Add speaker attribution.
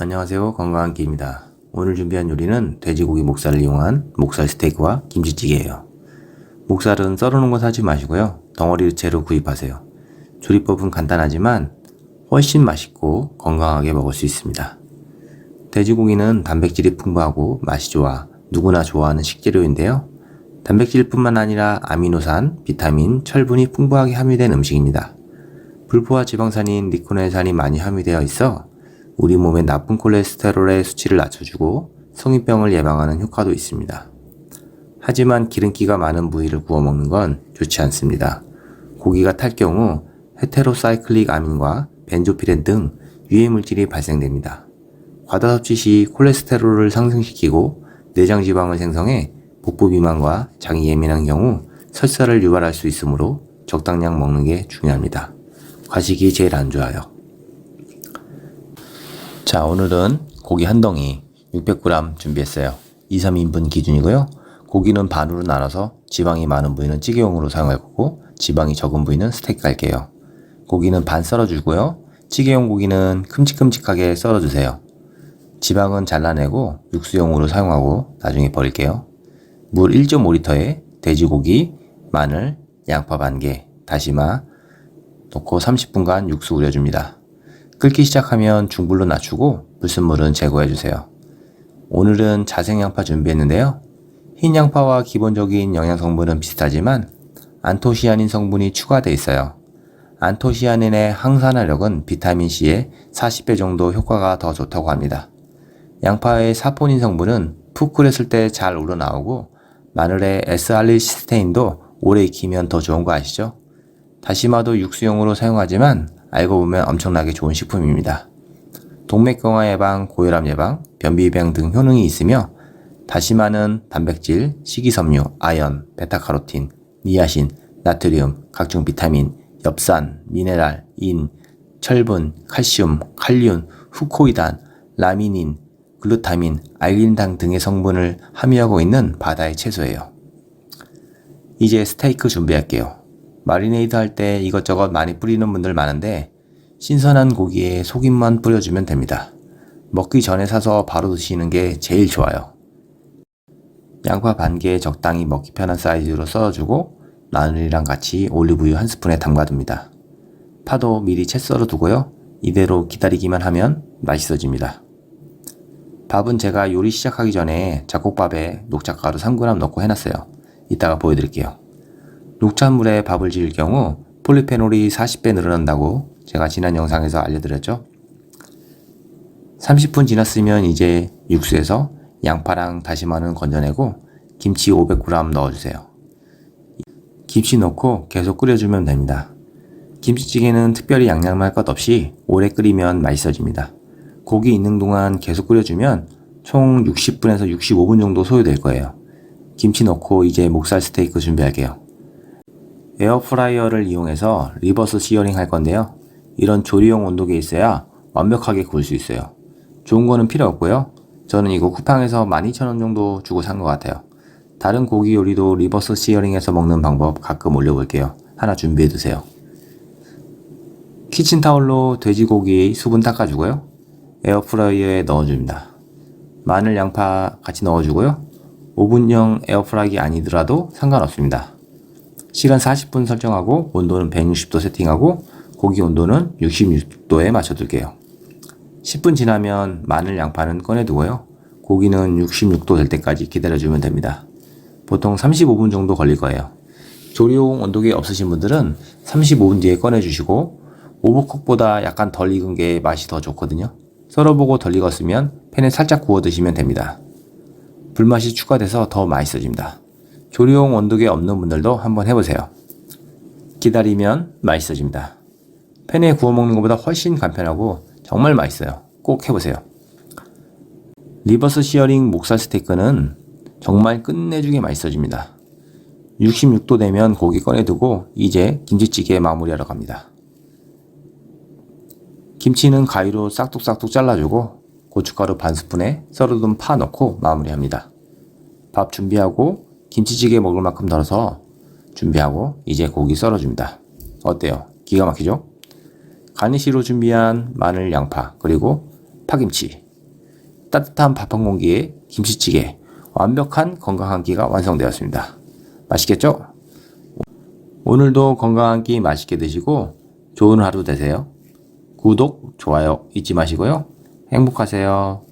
Speaker 1: 안녕하세요. 건강한 끼입니다. 오늘 준비한 요리는 돼지고기 목살을 이용한 목살 스테이크와 김치찌개예요. 목살은 썰어놓은 거 사지 마시고요. 덩어리 채로 구입하세요. 조리법은 간단하지만 훨씬 맛있고 건강하게 먹을 수 있습니다. 돼지고기는 단백질이 풍부하고 맛이 좋아 누구나 좋아하는 식재료인데요. 단백질뿐만 아니라 아미노산, 비타민, 철분이 풍부하게 함유된 음식입니다. 불포화 지방산인 리코넬산이 많이 함유되어 있어 우리 몸의 나쁜 콜레스테롤의 수치를 낮춰주고 성인병을 예방하는 효과도 있습니다. 하지만 기름기가 많은 부위를 구워 먹는 건 좋지 않습니다. 고기가 탈 경우 헤테로사이클릭 아민과 벤조피렌 등 유해 물질이 발생됩니다. 과다 섭취 시 콜레스테롤을 상승시키고 내장 지방을 생성해 복부 비만과 장이 예민한 경우 설사를 유발할 수 있으므로 적당량 먹는 게 중요합니다. 과식이 제일 안 좋아요. 자, 오늘은 고기 한 덩이 600g 준비했어요. 2, 3인분 기준이고요. 고기는 반으로 나눠서 지방이 많은 부위는 찌개용으로 사용할 거고 지방이 적은 부위는 스테이크 할게요. 고기는 반 썰어주고요. 찌개용 고기는 큼직큼직하게 썰어주세요. 지방은 잘라내고 육수용으로 사용하고 나중에 버릴게요. 물 1.5리터에 돼지고기, 마늘, 양파 반 개, 다시마 넣고 30분간 육수 우려줍니다. 끓기 시작하면 중불로 낮추고 불순물은 제거해주세요. 오늘은 자생 양파 준비했는데요. 흰 양파와 기본적인 영양 성분은 비슷하지만 안토시아닌 성분이 추가되어 있어요. 안토시아닌의 항산화력은 비타민C의 40배 정도 효과가 더 좋다고 합니다. 양파의 사포닌 성분은 푹 끓였을 때 잘 우러나오고 마늘의 S알리시스테인도 오래 익히면 더 좋은 거 아시죠? 다시마도 육수용으로 사용하지만 알고 보면 엄청나게 좋은 식품입니다. 동맥경화 예방, 고혈압 예방, 변비 예방 등 효능이 있으며 다시마는 단백질, 식이섬유, 아연, 베타카로틴, 니아신, 나트륨, 각종 비타민, 엽산, 미네랄, 인, 철분, 칼슘, 칼륨, 후코이단, 라미닌, 글루타민, 알린당 등의 성분을 함유하고 있는 바다의 채소예요. 이제 스테이크 준비할게요. 마리네이드 할 때 이것저것 많이 뿌리는 분들 많은데 신선한 고기에 소금만 뿌려주면 됩니다. 먹기 전에 사서 바로 드시는 게 제일 좋아요. 양파 반 개에 적당히 먹기 편한 사이즈로 썰어주고 마늘이랑 같이 올리브유 한 스푼에 담가둡니다. 파도 미리 채 썰어 두고요. 이대로 기다리기만 하면 맛있어집니다. 밥은 제가 요리 시작하기 전에 잡곡밥에 녹차가루 3g 넣고 해놨어요. 이따가 보여드릴게요. 녹차물에 밥을 지을 경우 폴리페놀이 40배 늘어난다고 제가 지난 영상에서 알려드렸죠. 30분 지났으면 이제 육수에서 양파랑 다시마는 건져내고 김치 500g 넣어주세요. 김치 넣고 계속 끓여주면 됩니다. 김치찌개는 특별히 양념할 것 없이 오래 끓이면 맛있어집니다. 고기 있는 동안 계속 끓여주면 총 60분에서 65분 정도 소요될 거예요. 김치 넣고 이제 목살 스테이크 준비할게요. 에어프라이어를 이용해서 리버스 시어링 할 건데요. 이런 조리용 온도계에 있어야 완벽하게 구울 수 있어요. 좋은 거는 필요 없고요. 저는 이거 쿠팡에서 12,000원 정도 주고 산 것 같아요. 다른 고기 요리도 리버스 시어링해서 먹는 방법 가끔 올려볼게요. 하나 준비해 두세요. 키친타올로 돼지고기 수분 닦아주고요. 에어프라이어에 넣어줍니다. 마늘, 양파 같이 넣어주고요. 오븐용 에어프라이기 아니더라도 상관없습니다. 시간 40분 설정하고 온도는 160도 세팅하고 고기 온도는 66도에 맞춰둘게요. 10분 지나면 마늘, 양파는 꺼내두고요. 고기는 66도 될 때까지 기다려주면 됩니다. 보통 35분 정도 걸릴 거예요. 조리용 온도계 없으신 분들은 35분 뒤에 꺼내주시고 오버쿡보다 약간 덜 익은 게 맛이 더 좋거든요. 썰어보고 덜 익었으면 팬에 살짝 구워 드시면 됩니다. 불맛이 추가돼서 더 맛있어집니다. 조리용 온도계 없는 분들도 한번 해보세요. 기다리면 맛있어집니다. 팬에 구워 먹는 것보다 훨씬 간편하고 정말 맛있어요. 꼭 해보세요. 리버스 시어링 목살 스테이크는 정말 끝내주게 맛있어집니다. 66도 되면 고기 꺼내두고 이제 김치찌개 마무리하러 갑니다. 김치는 가위로 싹둑싹둑 잘라주고 고춧가루 반 스푼에 썰어둔 파 넣고 마무리합니다. 밥 준비하고 김치찌개 먹을 만큼 덜어서 준비하고 이제 고기 썰어줍니다. 어때요? 기가 막히죠? 가니쉬로 준비한 마늘, 양파, 그리고 파김치 따뜻한 밥 한 공기에 김치찌개, 완벽한 건강 한 끼가 완성되었습니다. 맛있겠죠? 오늘도 건강 한 끼 맛있게 드시고 좋은 하루 되세요. 구독, 좋아요 잊지 마시고요. 행복하세요.